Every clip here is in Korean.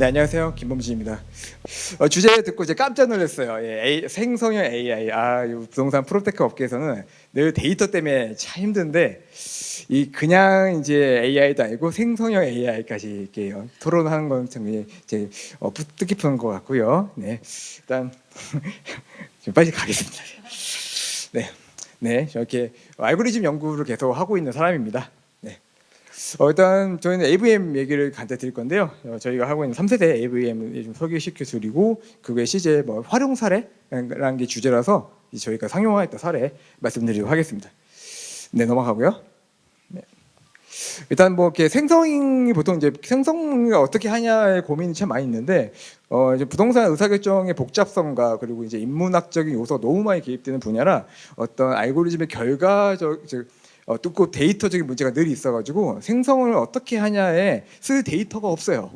네 안녕하세요 김범진입니다. 어, 주제 듣고 이제 깜짝 놀랐어요. 예, A- 생성형 AI 아이 부동산 프로테크 업계에서는 늘 데이터 때문에 참 힘든데 이 그냥 이제 AI도 아니고 생성형 AI까지 이렇게 어, 토론하는 건 정말 이제 어, 뜻깊은 것 같고요. 네 일단 좀 빨리 가겠습니다. 네, 네 이렇게 알고리즘 연구를 계속 하고 있는 사람입니다. 네. 어, 일단 저희는 AVM 얘기를 간단히 드릴 건데요. 어, 저희가 하고 있는 3세대 AVM을 좀 소개시켜 드리고 그게 실제 뭐 활용 사례라는 게 주제라서 이제 저희가 상용화했던 사례 말씀드리도록 하겠습니다. 네 넘어가고요. 네. 일단 뭐 이렇게 생성이 보통 이제 생성을 어떻게 하냐의 고민이 참 많이 있는데 어 이제 부동산 의사결정의 복잡성과 그리고 이제 인문학적인 요소가 너무 많이 개입되는 분야라 어떤 알고리즘의 결과적 즉 어, 뜯고 데이터적인 문제가 늘 있어가지고 생성을 어떻게 하냐에 쓸 데이터가 없어요.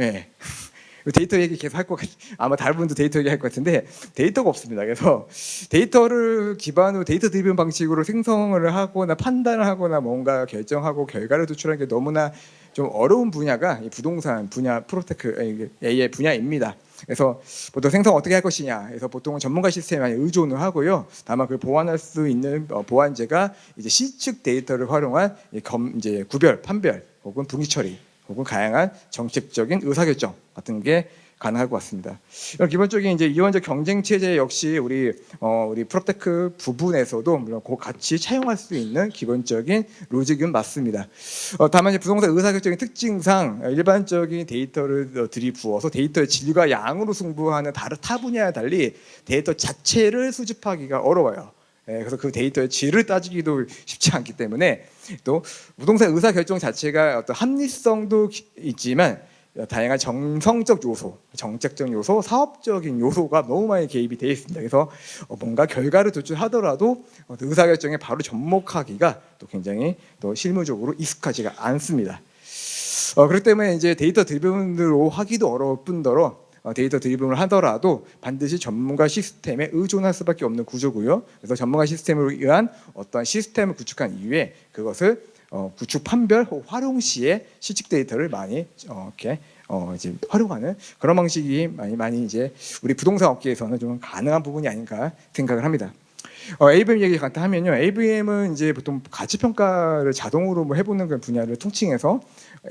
예. 데이터 얘기 계속 할 것 같, 아마 다른 분도 데이터 얘기 할 것 같은데 데이터가 없습니다. 그래서 데이터를 기반으로 데이터 드리븐 방식으로 생성을 하거나 판단을 하거나 뭔가 결정하고 결과를 도출하는 게 너무나 좀 어려운 분야가 이 부동산 분야 프로테크 AI 분야입니다. 그래서 보통 생성 어떻게 할 것이냐. 그래서 보통은 전문가 시스템에 의존을 하고요. 다만 그걸 보완할 수 있는 어, 보완제가 이제 시측 데이터를 활용한 이검 이제 구별, 판별 혹은 분기 처리 혹은 다양한 정책적인 의사결정 같은 게 가능할 것 같습니다. 기본적인 이제 이원적 경쟁 체제 역시 우리 어, 우리 프로테크 부분에서도 물론 그 같이 차용할 수 있는 기본적인 로직은 맞습니다. 어, 다만 이제 부동산 의사결정의 특징상 일반적인 데이터를 어, 들이부어서 데이터의 질과 양으로 승부하는 다른 타 분야와 달리 데이터 자체를 수집하기가 어려워요. 예, 그래서 그 데이터의 질을 따지기도 쉽지 않기 때문에 또 부동산 의사 결정 자체가 어떤 합리성도 기- 있지만 다양한 정성적 요소, 정책적 요소, 사업적인 요소가 너무 많이 개입이 되어 있습니다. 그래서 어, 뭔가 결과를 도출하더라도 어, 의사 결정에 바로 접목하기가 또 굉장히 또 실무적으로 익숙하지가 않습니다. 어, 그렇기 때문에 이제 데이터 드리븐으로 하기도 어려울 뿐더러 어, 데이터 드리븐을 하더라도 반드시 전문가 시스템에 의존할 수밖에 없는 구조고요. 그래서 전문가 시스템을 의한 어떤 시스템을 구축한 이후에 그것을 어, 구축 판별 혹 활용 시에 실직 데이터를 많이 어, 이렇게 어, 이제 활용하는 그런 방식이 많이 많이 이제 우리 부동산 업계에서는 좀 가능한 부분이 아닌가 생각을 합니다. 어, AVM 얘기 간단 하면요. AVM은 이제 보통 가치 평가를 자동으로 뭐 해보는 그런 분야를 통칭해서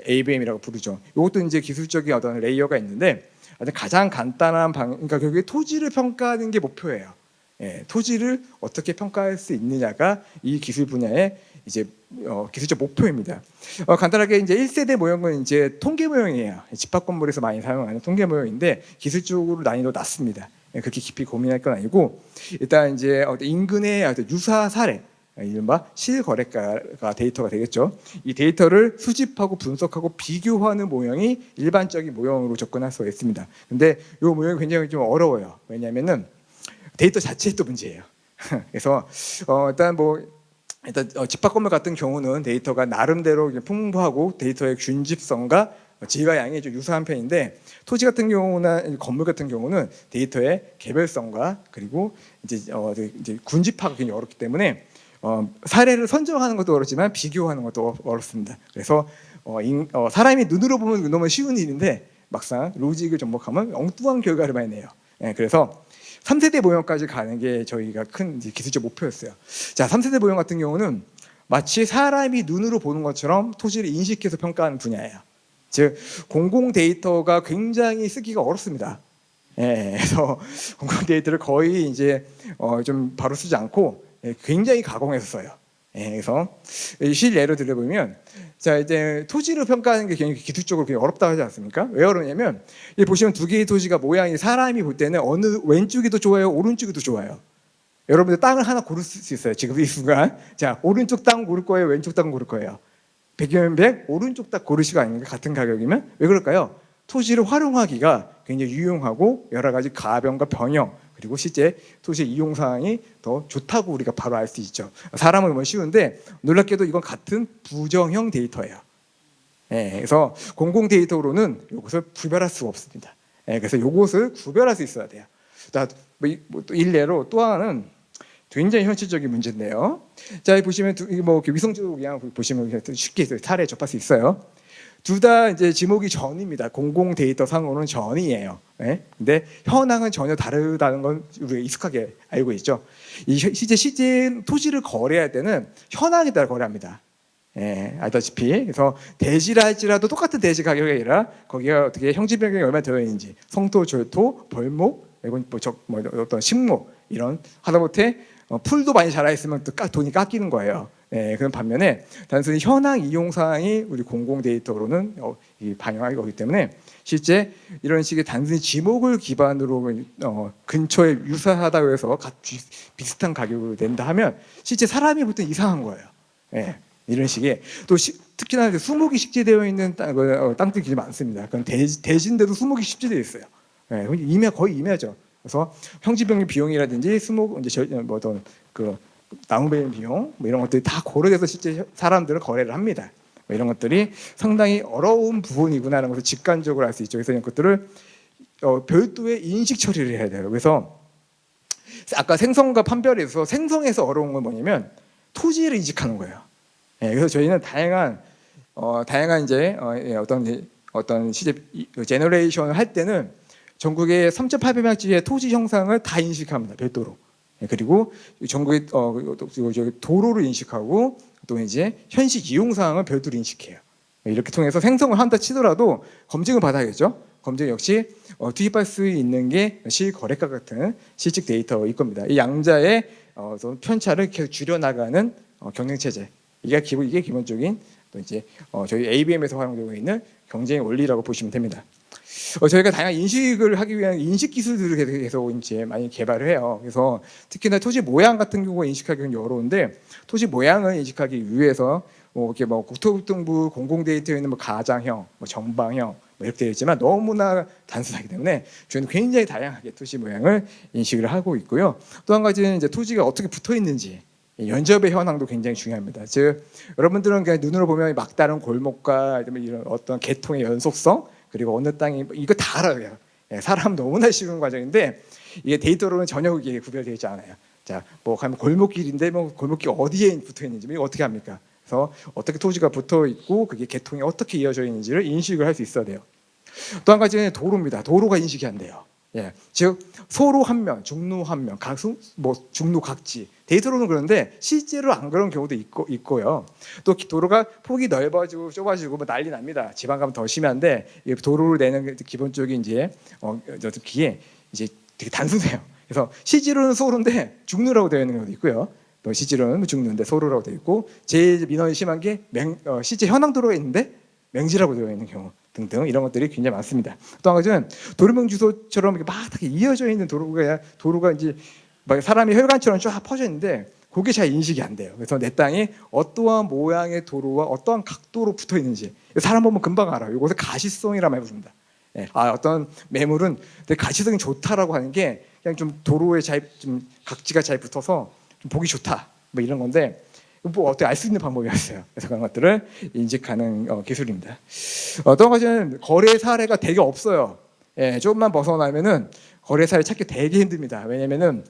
AVM이라고 부르죠. 이것도 이제 기술적인 어떤 레이어가 있는데 가장 간단한 방, 그러니까 결국에 토지를 평가하는 게 목표예요. 예, 토지를 어떻게 평가할 수 있느냐가 이 기술 분야의 이제 어, 기술적 목표입니다. 어, 간단하게 이제 1세대 모형은 이제 통계 모형이에요. 집합 건물에서 많이 사용하는 통계 모형인데 기술적으로 난이도 낮습니다. 예, 그렇게 깊이 고민할 건 아니고 일단 이제 인근의 유사 사례 이른바 실거래가가 데이터가 되겠죠. 이 데이터를 수집하고 분석하고 비교하는 모형이 일반적인 모형으로 접근할 수가 있습니다. 근데 이 모형이 굉장히 좀 어려워요. 왜냐하면은 데이터 자체에 또 문제예요. 그래서 어, 일단 뭐 일단 어, 집합 건물 같은 경우는 데이터가 나름대로 풍부하고 데이터의 균집성과 질과 양이 좀 유사한 편인데 토지 같은 경우나 건물 같은 경우는 데이터의 개별성과 그리고 이제 어, 이제 군집하기 굉장히 어렵기 때문에 어, 사례를 선정하는 것도 어렵지만 비교하는 것도 어- 어렵습니다. 그래서 어, 인- 어, 사람이 눈으로 보면 너무 쉬운 일인데 막상 로직을 접목하면 엉뚱한 결과를 많이 내요. 예, 그래서 3세대 모형까지 가는 게 저희가 큰 기술적 목표였어요. 자, 3세대 모형 같은 경우는 마치 사람이 눈으로 보는 것처럼 토지를 인식해서 평가하는 분야예요. 즉 공공 데이터가 굉장히 쓰기가 어렵습니다. 예, 그래서 공공 데이터를 거의 이제 어, 좀 바로 쓰지 않고 예, 굉장히 가공해서 써요. 예, 그래서 실예로 들어보면 자 이제 토지를 평가하는 게 굉장히 기술적으로 굉장히 어렵다 하지 않습니까? 왜 어렵냐면 이 보시면 두 개의 토지가 모양이 사람이 볼 때는 어느 왼쪽이 더 좋아요, 오른쪽이 더 좋아요. 여러분들 땅을 하나 고를 수 있어요. 지금 이 순간 자 오른쪽 땅 고를 거예요, 왼쪽 땅 고를 거예요. 100이면 100, 오른쪽 딱 고르시가 아닌가 같은 가격이면 왜 그럴까요? 토지를 활용하기가 굉장히 유용하고 여러 가지 가변과 변형 그리고 실제 토지 이용 사항이 더 좋다고 우리가 바로 알 수 있죠. 사람은 보면 쉬운데 놀랍게도 이건 같은 부정형 데이터예요. 예, 그래서 공공 데이터로는 이것을 구별할 수가 없습니다. 예, 그래서 이것을 구별할 수 있어야 돼요. 자, 뭐, 이- 뭐또 일례로 또 하나는 굉장히 현실적인 문제인데요. 자, 보시면 뭐 위성적으로 보시면 쉽게 사례 접할 수 있어요. 둘 다 이제 지목이 전입니다. 공공 데이터 상으로는 전이에요. 예? 근데 현황은 전혀 다르다는 건 우리가 익숙하게 알고 있죠. 이 시- 실제 실제 토지를 거래할 때는 현황에 따라 거래합니다. 예, 알다시피 그래서 대지라 할지라도 똑같은 대지 가격이 아니라 거기가 어떻게 형지 변경이 얼마 되어 있는지 성토, 절토, 벌목, 그리고 뭐, 적, 뭐 어떤 식목 이런 하다못해 어, 풀도 많이 자라 있으면 또 까- 돈이 깎이는 거예요. 예, 그런 반면에 단순히 현황 이용 사항이 우리 공공 데이터로는 어, 이 반영하기 거기 때문에 실제 이런 식의 단순히 지목을 기반으로 어, 근처에 유사하다고 해서 가- 비- 비슷한 가격을 낸다 하면 실제 사람이 볼때 이상한 거예요. 예, 이런 식의 또 시- 특히나 이제 수목이 식재되어 있는 땅, 어, 땅들이 많습니다. 그럼 대지, 대지인데도 수목이 식재되어 있어요. 예, 임야 거의 임야죠. 그래서 형지병리 비용이라든지 수목 이제 저, 뭐 어떤 그 나무 베는 비용 뭐 이런 것들이 다 고려돼서 실제 사람들은 거래를 합니다. 뭐 이런 것들이 상당히 어려운 부분이구나라는 것을 직관적으로 알 수 있죠. 그래서 이런 것들을 어, 별도의 인식 처리를 해야 돼요. 그래서 아까 생성과 판별에서 생성에서 어려운 건 뭐냐면 토지를 인식하는 거예요. 예, 그래서 저희는 다양한 어, 다양한 이제 어, 예, 어떤 어떤 시제 이- 제너레이션을 할 때는 전국의 3,800명지의 토지 형상을 다 인식합니다. 별도로. 예, 그리고 전국의 어, 도로를 인식하고 또 이제 현실 이용 사항을 별도로 인식해요. 예, 이렇게 통해서 생성을 한다 치더라도 검증을 받아야겠죠. 검증 역시 어, 투입할 수 있는 게 실거래가 같은 실직 데이터일 겁니다. 이 양자의 어, 편차를 계속 줄여나가는 어, 경쟁 체제. 이게 기본 이게 기본적인 또 이제 어, 저희 ABM에서 활용되고 있는 경쟁의 원리라고 보시면 됩니다. 어, 저희가 다양한 인식을 하기 위한 인식 기술들을 계속- 이제 많이 개발을 해요. 그래서 특히나 토지 모양 같은 경우가 인식하기는 어려운데 토지 모양을 인식하기 위해서 뭐 이렇게 뭐 국토교통부 공공 데이터에 있는 뭐 가장형, 뭐 정방형 뭐 이렇게 되어 있지만 너무나 단순하기 때문에 저희는 굉장히 다양하게 토지 모양을 인식을 하고 있고요. 또 한 가지는 이제 토지가 어떻게 붙어 있는지 이 연접의 현황도 굉장히 중요합니다. 즉 여러분들은 그냥 눈으로 보면 막다른 골목과 이런 어떤 계통의 연속성 그리고 어느 땅이 이거 다 알아요. 예, 사람 너무나 쉬운 과정인데 이게 데이터로는 전혀 이게 구별되어 있지 않아요. 자, 뭐 가면 골목길인데 뭐 골목길 어디에 붙어 있는지 뭐 이거 어떻게 합니까? 그래서 어떻게 토지가 붙어 있고 그게 계통이 어떻게 이어져 있는지를 인식을 할 수 있어야 돼요. 또 한 가지는 도로입니다. 도로가 인식이 안 돼요. 예, 즉 소로 한 면, 중로 한 면, 각수 뭐 중로 각지 데이터로는 그런데 실제로 안 그런 경우도 있고 있고요. 또 기- 도로가 폭이 넓어지고 좁아지고 뭐 난리 납니다. 지방 가면 더 심한데 이 도로를 내는 게 기본적인 이제 어, 어떻게 이제 되게 단순해요. 그래서 실제로는 소로인데 중로라고 되어 있는 경우도 있고요. 또 실제로는 중로인데 소로라고 되어 있고 제일 민원이 심한 게 맹, 어, 실제 현황 도로가 있는데 맹지라고 되어 있는 경우 등등 이런 것들이 굉장히 많습니다. 또 한 가지는 도로명 주소처럼 막 이어져 있는 도로가 도로가 이제 막 사람이 혈관처럼 쫙 퍼져 있는데 그게 잘 인식이 안 돼요. 그래서 내 땅이 어떠한 모양의 도로와 어떠한 각도로 붙어 있는지 사람 보면 금방 알아요. 이것을 가시성이라 말 부릅니다. 예. 아 어떤 매물은 되게 가시성이 좋다라고 하는 게 그냥 좀 도로에 잘 좀 각지가 잘 붙어서 좀 보기 좋다 뭐 이런 건데 뭐 어떻게 알 수 있는 방법이었어요. 그래서 그런 것들을 인식하는 어, 기술입니다. 어, 또한 가지는 거래 사례가 되게 없어요. 예, 조금만 벗어나면은 거래 사례 찾기 되게 힘듭니다. 왜냐면은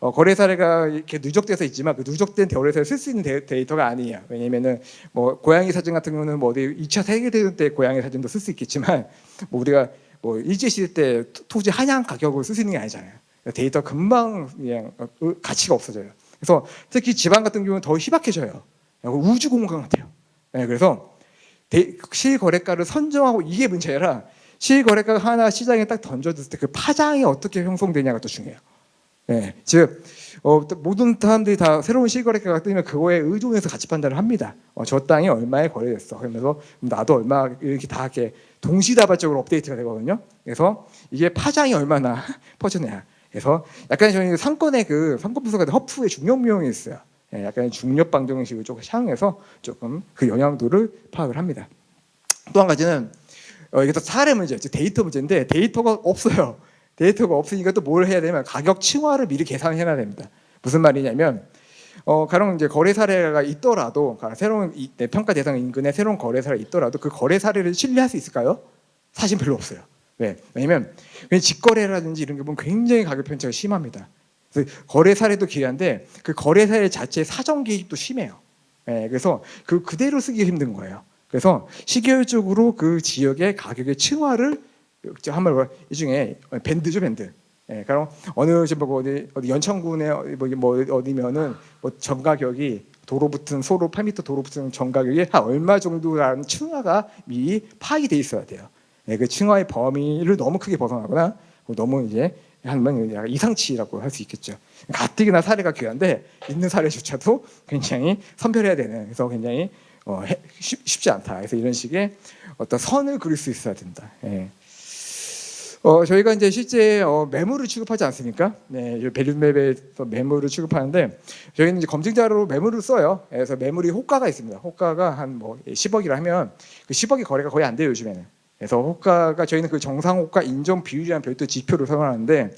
어, 거래 사례가 이렇게 누적돼서 있지만 그 누적된 거래 사례 쓸 수 있는 데, 데이터가 아니에요. 왜냐면은 뭐 고양이 사진 같은 경우는 뭐 어디 2차 세계 대전 때 고양이 사진도 쓸 수 있겠지만 뭐 우리가 뭐 일제 시대 때 토- 토지 한양 가격을 쓸 수 있는 게 아니잖아요. 데이터 금방 그냥 어, 어, 가치가 없어져요. 그래서 특히 지방 같은 경우는 더 희박해져요. 우주 공간 같아요. 네, 그래서 대- 실거래가를 선정하고 이게 문제가 아니라 실거래가가 하나 시장에 딱 던져졌을 때 그 파장이 어떻게 형성되냐가 더 중요해요. 예, 즉 어, 또 모든 사람들이 다 새로운 실거래가가 뜨면 그거에 의존해서 가치 판단을 합니다. 어, 저 땅이 얼마에 거래됐어. 그러면서 나도 얼마 이렇게 다 이렇게 동시다발적으로 업데이트가 되거든요. 그래서 이게 파장이 얼마나 퍼지냐. 그래서 약간 저희 상권의 그 상권 분석할 때 허프의 중력 미용이 있어요. 예, 약간 중력 방정식을 조금 사용해서 조금 그 영향도를 파악을 합니다. 또 한 가지는 어, 이게 또 사례 문제, 즉 데이터 문제인데 데이터가 없어요. 데이터가 없으니까 또 뭘 해야 되냐면 가격 층화를 미리 계산해놔야 됩니다. 무슨 말이냐면 어, 가령 이제 거래 사례가 있더라도 가령 새로운 이, 내 평가 대상 인근에 새로운 거래 사례가 있더라도 그 거래 사례를 신뢰할 수 있을까요? 사실 별로 없어요. 왜? 왜냐면 왜냐면 직거래라든지 이런 게 보면 굉장히 가격 편차가 심합니다. 그래서 거래 사례도 귀한데 그 거래 사례 자체의 사정 개입도 심해요. 예, 그래서 그 그대로 쓰기 힘든 거예요. 그래서 시계열적으로 그 지역의 가격의 층화를 뭐, 이 중에 밴드죠 밴드. 예, 그럼 어느 지금 뭐 어디 어디 연천군에 어디 뭐, 뭐 어디면은 뭐 전가격이 도로 붙은 소로 8m 도로 붙은 전가격이 한 얼마 정도라는 층화가 미리 파악이 돼 있어야 돼요. 예, 그 층화의 범위를 너무 크게 벗어나거나 뭐 너무 이제 약간 이상치라고 할 수 있겠죠. 가뜩이나 사례가 귀한데 있는 사례조차도 굉장히 선별해야 되는 그래서 굉장히 어, 해- 쉽, 쉽지 않다. 그래서 이런 식의 어떤 선을 그릴 수 있어야 된다. 예. 어, 저희가 이제 실제 어, 매물을 취급하지 않습니까? 네, 이 밸류맵에서 매물을 취급하는데 저희는 이제 검증자로 매물을 써요. 그래서 매물이 호가가 있습니다. 호가가 한 뭐 10억이라 하면 그 10억이 거래가 거의 안 돼요 요즘에는. 그래서 호가가 저희는 그 정상 호가 인정 비율이라는 별도 지표를 사용하는데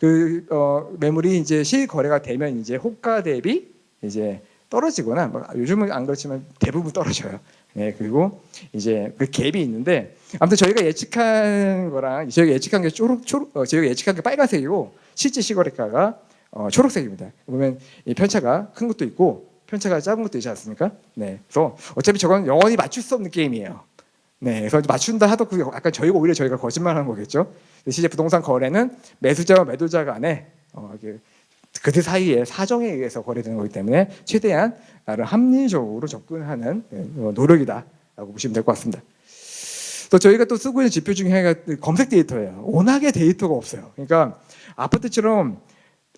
그 어, 매물이 이제 실 거래가 되면 이제 호가 대비 이제 떨어지거나 뭐 요즘은 안 그렇지만 대부분 떨어져요. 네, 그리고 이제 그 갭이 있는데 아무튼 저희가 예측한 거랑 저희가 예측한 게 초록 초록 어, 저희가 예측한 게 빨간색이고 실제 시거래가가 어, 초록색입니다. 보면 이 편차가 큰 것도 있고 편차가 작은 것도 있지 않습니까? 네, 그래서 어차피 저건 영원히 맞출 수 없는 게임이에요. 네, 그래서 맞춘다 하도 그 약간 저희가 오히려 저희가 거짓말하는 거겠죠. 실제 부동산 거래는 매수자와 매도자 간에 어, 그들 사이의 사정에 의해서 거래되는 거기 때문에 최대한 나를 합리적으로 접근하는 예, 어, 노력이다라고 보시면 될 것 같습니다. 또 저희가 또 쓰고 있는 지표 중에 하나가 검색 데이터예요. 워낙에 데이터가 없어요. 그러니까 아파트처럼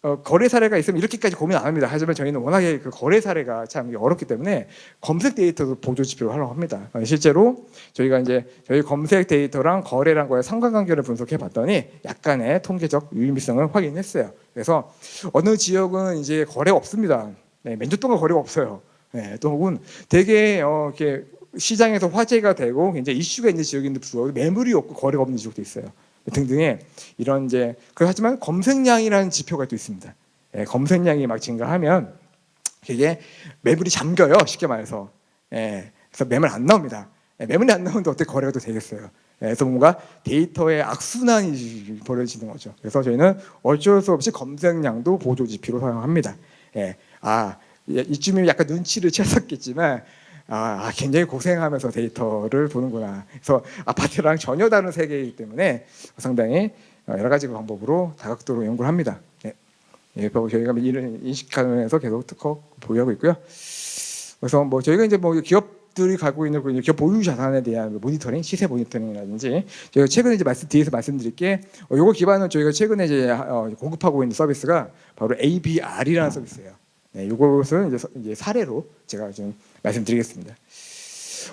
어, 거래 사례가 있으면 이렇게까지 고민 안 합니다. 하지만 저희는 워낙에 그 거래 사례가 참 어렵기 때문에 검색 데이터도 보조 지표로 하려고 합니다. 어, 실제로 저희가 이제 저희 검색 데이터랑 거래랑 거의 상관관계를 분석해 봤더니 약간의 통계적 유의미성을 확인했어요. 그래서 어느 지역은 이제 거래가 없습니다. 네, 몇주 동안 거래가 없어요. 네, 또 혹은 되게 어, 이렇게 시장에서 화제가 되고 굉장히 이슈가 있는 지역인데 불구하고 매물이 없고 거래가 없는 지역도 있어요. 등등의 이런 이제 그렇지만 검색량이라는 지표가 또 있습니다. 예, 검색량이 막 증가하면 이게 매물이 잠겨요. 쉽게 말해서. 예, 그래서 매물 안 나옵니다. 예, 매물이 안 나오는데 어떻게 거래가 또 되겠어요. 예, 그래서 뭔가 데이터의 악순환이 벌어지는 거죠. 그래서 저희는 어쩔 수 없이 검색량도 보조 지표로 사용합니다. 예, 아 예, 이쯤이면 약간 눈치를 채셨겠지만 아, 아, 굉장히 고생하면서 데이터를 보는구나. 그래서 아파트랑 전혀 다른 세계이기 때문에 상당히 어, 여러 가지 방법으로 다각도로 연구를 합니다. 네. 예, 그리고 저희가 이를 인식하면서 계속 특허 보유하고 있고요. 그래서 뭐 저희가 이제 뭐 기업들이 갖고 있는 그 기업 보유 자산에 대한 모니터링, 시세 모니터링이라든지 저희가 최근에 이제 말씀 뒤에서 말씀드릴 게 어, 요거 기반은 저희가 최근에 이제 어, 공급하고 있는 서비스가 바로 ABR이라는 서비스예요. 네, 이것을 이제, 서- 이제 사례로 제가 좀 말씀드리겠습니다.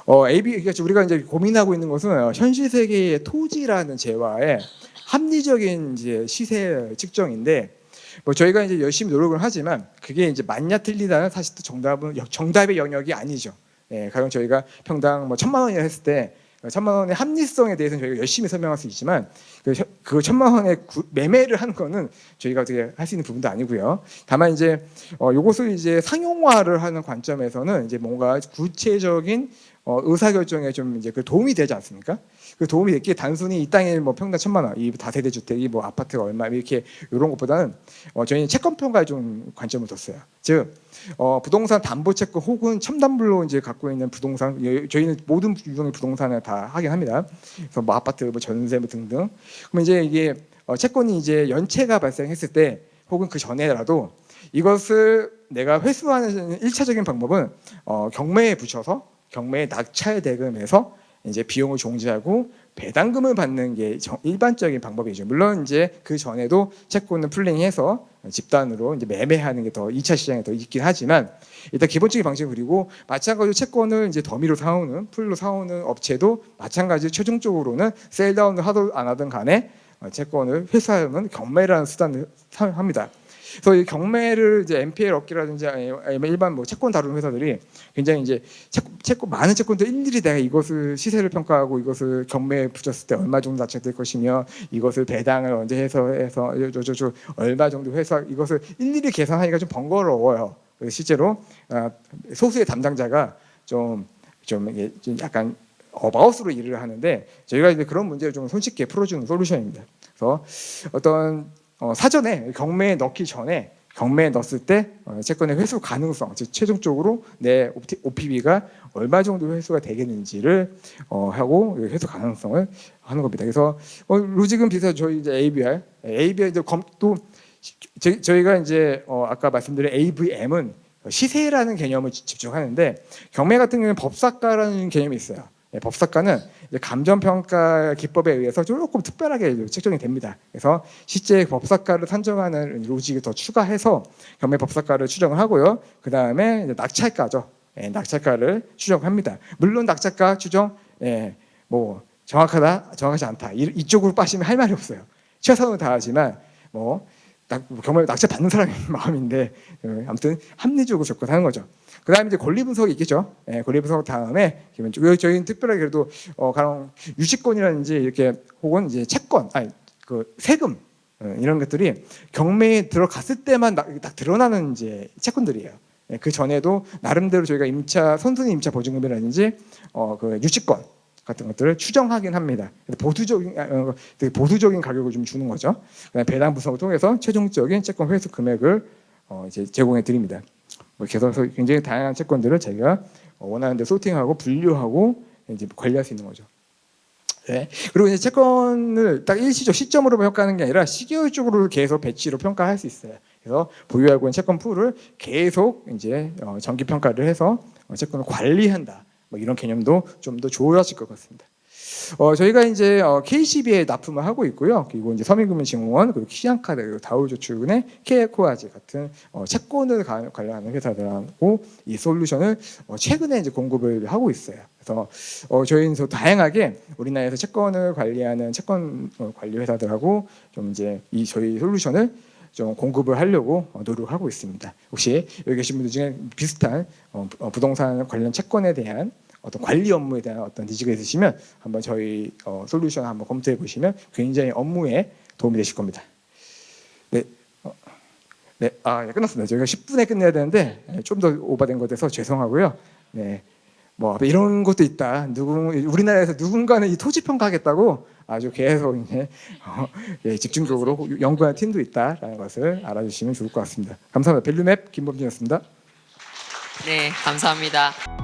어, AB 그러니까 우리가 이제 고민하고 있는 것은 어, 현실 세계의 토지라는 재화의 합리적인 이제 시세 측정인데 뭐 저희가 이제 열심히 노력을 하지만 그게 이제 맞냐 틀리다는 사실 또 정답은 여- 정답의 영역이 아니죠. 예, 가령 저희가 평당 뭐 천만 원이라 했을 때 어, 천만 원의 합리성에 대해서는 저희가 열심히 설명할 수 있지만 그, 혀- 그 천만 원의 구- 매매를 하는 거는 저희가 어떻게 할 수 있는 부분도 아니고요. 다만 이제 어, 요것을 이제 상용화를 하는 관점에서는 이제 뭔가 구체적인 어, 의사결정에 좀 이제 그 도움이 되지 않습니까? 그 도움이 됐기에 단순히 이 땅에 뭐 평당 천만 원, 이 다세대 주택이 뭐 아파트가 얼마 이렇게 이런 것보다는 어, 저희는 채권 평가에 좀 관점을 뒀어요. 즉 어, 부동산 담보 채권 혹은 첨단물로 이제 갖고 있는 부동산 예, 저희는 모든 유형의 부동산을 다 하긴 합니다. 그래서 뭐 아파트, 뭐 전세 뭐 등등. 그러면 이제 이게 어, 채권이 이제 연체가 발생했을 때 혹은 그 전에라도 이것을 내가 회수하는 일차적인 방법은 어, 경매에 붙여서 경매에 낙찰 대금해서 이제 비용을 종지하고 배당금을 받는 게 정- 일반적인 방법이죠. 물론 이제 그 전에도 채권을 풀링해서 집단으로 이제 매매하는 게 더 2차 시장에 더 있긴 하지만 일단 기본적인 방식 그리고 마찬가지로 채권을 이제 더미로 사오는 풀로 사오는 업체도 마찬가지로 최종적으로는 셀다운을 하든 안 하든 간에 어, 채권을 회수하는 경매라는 수단을 사용합니다. 그래서 이 경매를 이제 NPL 업계라든지 아니면 일반 뭐 채권 다루는 회사들이 굉장히 이제 채권, 채권 많은 채권들 일일이 내가 이것을 시세를 평가하고 이것을 경매에 붙였을 때 얼마 정도 낮춰될 것이며 이것을 배당을 언제 해서 해서 저저 저 얼마 정도 해서 이것을 일일이 계산하기가 좀 번거로워요. 실제로 아, 소수의 담당자가 좀좀 이게 좀 약간 어바웃으로 일을 하는데 저희가 이제 그런 문제를 좀 손쉽게 풀어주는 솔루션입니다. 그래서 어떤 어, 사전에 경매에 넣기 전에 경매에 넣었을 때 어, 채권의 회수 가능성, 즉 최종적으로 내 OPB가 얼마 정도 회수가 되겠는지를 어, 하고 회수 가능성을 하는 겁니다. 그래서 어, 로직은 비슷해서 저희 이제 ABR, ABR 이제 검, 또 저, 저희가 이제 어, 아까 말씀드린 AVM은 시세라는 개념을 지- 집중하는데 경매 같은 경우는 법사가라는 개념이 있어요. 예, 법사가는 이제 감정평가 기법에 의해서 조금 특별하게 책정이 됩니다. 그래서 실제 법사가를 산정하는 로직을 더 추가해서 경매 법사가를 추정을 하고요. 그 다음에 낙찰가죠. 예, 낙찰가를 추정합니다. 물론 낙찰가 추정, 예, 뭐 정확하다, 정확하지 않다 이, 이쪽으로 빠지면 할 말이 없어요. 최선을 다하지만 뭐 낙, 경매 낙찰 받는 사람의 마음인데 어, 아무튼 합리적으로 접근하는 거죠. 그다음에 이제 권리 분석이 있겠죠. 예, 권리 분석 다음에 기본적으로 저희는 특별하게 그래도 어, 가령 유치권이라든지 이렇게 혹은 이제 채권, 아니 그 세금 어, 이런 것들이 경매에 들어갔을 때만 딱, 딱 드러나는 이제 채권들이에요. 예, 그 전에도 나름대로 저희가 임차 선순위 임차 보증금이라든지 어, 그 유치권 같은 것들을 추정하긴 합니다. 보수적인 아, 어, 보수적인 가격을 좀 주는 거죠. 배당 분석을 통해서 최종적인 채권 회수 금액을 어, 이제 제공해 드립니다. 뭐 그래서 굉장히 다양한 채권들을 저희가 어, 원하는 데 소팅하고 분류하고 이제 관리할 수 있는 거죠. 네. 그리고 이제 채권을 딱 일시적 시점으로 평가하는 게 아니라 시계열적으로 계속 배치로 평가할 수 있어요. 그래서 보유하고 있는 채권 풀을 계속 이제 어, 정기 평가를 해서 어, 채권을 관리한다. 뭐 이런 개념도 좀 더 좋아질 것 같습니다. 어, 저희가 이제 어, KCB에 납품을 하고 있고요. 그리고 이제 서민금융진흥원 그리고 키안카드 그리고 다우저축은행 케이코아지 같은 어, 채권을 가- 관련하는 회사들하고 이 솔루션을 어, 최근에 이제 공급을 하고 있어요. 그래서 어, 저희는 또 다양하게 우리나라에서 채권을 관리하는 채권 어, 관리 회사들하고 좀 이제 이 저희 솔루션을 좀 공급을 하려고 어, 노력하고 있습니다. 혹시 여기 계신 분들 중에 비슷한 부동산 관련 채권에 대한 어떤 관리 업무에 대한 어떤 니즈가 있으시면 한번 저희 어, 솔루션 한번 검토해 보시면 굉장히 업무에 도움이 되실 겁니다. 네, 어, 네, 아 예, 끝났습니다. 저희가 10분에 끝내야 되는데 좀 더 오버된 것 같아서 죄송하고요. 네, 뭐 이런 것도 있다. 누구 우리나라에서 누군가는 이 토지 평가하겠다고 아주 계속 이제 어, 예, 집중적으로 연구하는 팀도 있다라는 것을 알아주시면 좋을 것 같습니다. 감사합니다. 밸류맵 김범진이었습니다. 네, 감사합니다.